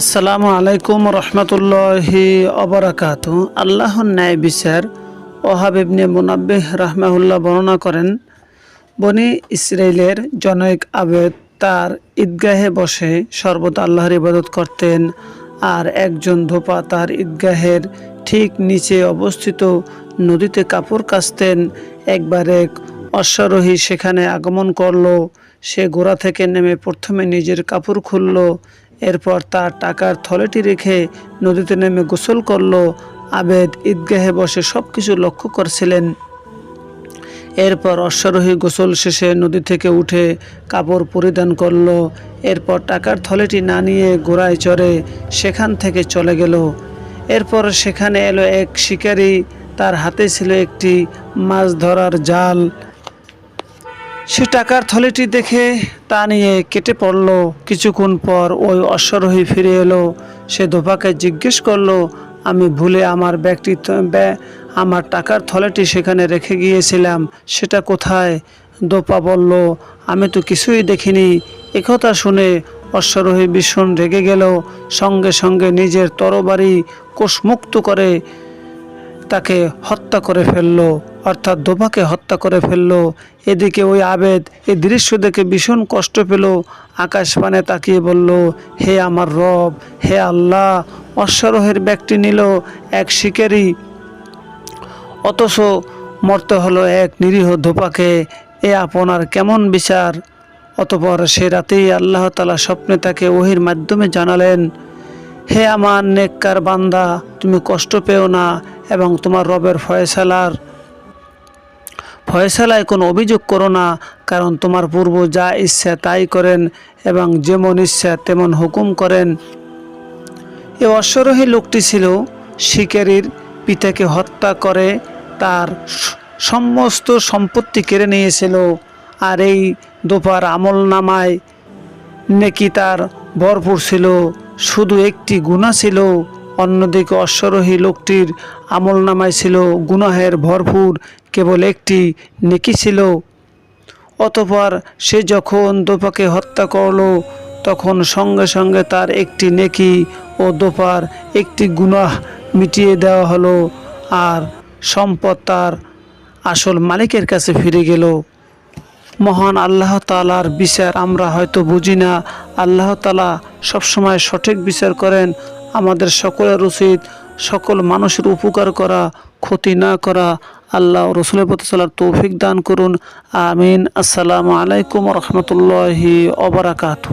আসসালামু আলাইকুম রহমতুল্লাহি অবরাকাত। আল্লাহর ন্যায় বিচার ওহাব ইবনে মুনাব্বিহ রাহমাহুল্লাহ বর্ণনা করেন। বনি ইসরায়েলের জনৈক আবেদ তার ঈদগাহে বসে সর্বদা আল্লাহর ইবাদত করতেন আর একজন ধোপা তার ঈদগাহের ঠিক নিচে অবস্থিত নদীতে কাপড় কাচতেন। একবার এক অশ্বারোহী সেখানে আগমন করল। সে গোড়া থেকে নেমে প্রথমে নিজের কাপড় খুলল। এরপর তার টাকার থলেটি রেখে নদীতে নেমে গোসল করল। আবেদ ঈদগাহে বসে সব কিছু লক্ষ্য করছিলেন। এরপর অশ্বারোহী গোসল শেষে নদী থেকে উঠে কাপড় পরিধান করল। এরপর টাকার থলেটি না নিয়ে ঘোড়ায় চড়ে সেখান থেকে চলে গেল। এরপর সেখানে এলো এক শিকারী। তার হাতে ছিল একটি মাছ ধরার জাল। সে টাকার থলেটি দেখে তা নিয়ে কেটে পড়ল। কিছুক্ষণ পর ওই অশ্বারোহী ফিরে এলো। সে ধোপাকে জিজ্ঞেস করল, আমি ভুলে আমার ব্যক্তিত্ব ব্যা- আমার টাকার থলেটি সেখানে রেখে গিয়েছিলাম, সেটা কোথায়? দোপা বলল, আমি তো কিছুই দেখিনি। একথা শুনে অশ্বারোহী ভীষণ রেগে গেল। সঙ্গে সঙ্গে নিজের তরবারি কোষমুক্ত করে তাকে হত্যা করে ফেলল। অর্থাৎ দোভাকে হত্যা করে ফেলল। এদিকে ওই আবেদ এই দৃশ্য দেখে ভীষণ কষ্ট পেল। আকাশ পানে তাকিয়ে বলল, হে আমার রব, হে আল্লাহ। অশ্বারোহের ব্যক্তি নিল এক শিকারী। অথচ মরতে হলো এক নিরীহ ধোপাকে এ আপনার কেমন বিচার? অতপর সে রাতেই আল্লাহ তালা স্বপ্নে তাকে ওহির মাধ্যমে জানালেন, হে আমার নেককার বান্দা, তুমি কষ্ট পেও না এবং তোমার রবের ফয়সালার ফয়সালায় কোনো অভিযোগ করো না, কারণ তোমার পূর্ব যা ইচ্ছা তাই করেন এবং যেমন ইচ্ছা তেমন হুকুম করেন। এ অশ্বরোহী লোকটি ছিল শিকারীর পিতাকে হত্যা করে, তার সমস্ত সম্পত্তি কেড়ে নিয়েছিল আর এই দোপার আমল নামায় নেকি তার ভরপুর ছিল, শুধু একটি গুণা ছিল। অন্যদিকে অশ্বরোহী লোকটির আমল নামায় ছিল গুনাহের ভরপুর, কেবল একটি নেকি ছিল। অতপর সে যখন দোপাকে হত্যা করল, তখন সঙ্গে সঙ্গে তার একটি নেকি ও দোপার একটি গুনাহ মিটিয়ে দেওয়া হলো আর সম্পদ তার আসল মালিকের কাছে ফিরে গেল। মহান আল্লাহ তালার বিচার আমরা হয়তো বুঝি না। আল্লাহ তালা সবসময় সঠিক বিচার করেন আমাদের সকলের উচিত সকল মানুষের উপকার করা, ক্ষতি না করা। আল্লাহ রসুলের প্রতি চলার তৌফিক দান করুন। আমিন। আসসালামু আলাইকুম রহমতুল্লাহি অবরাকাতু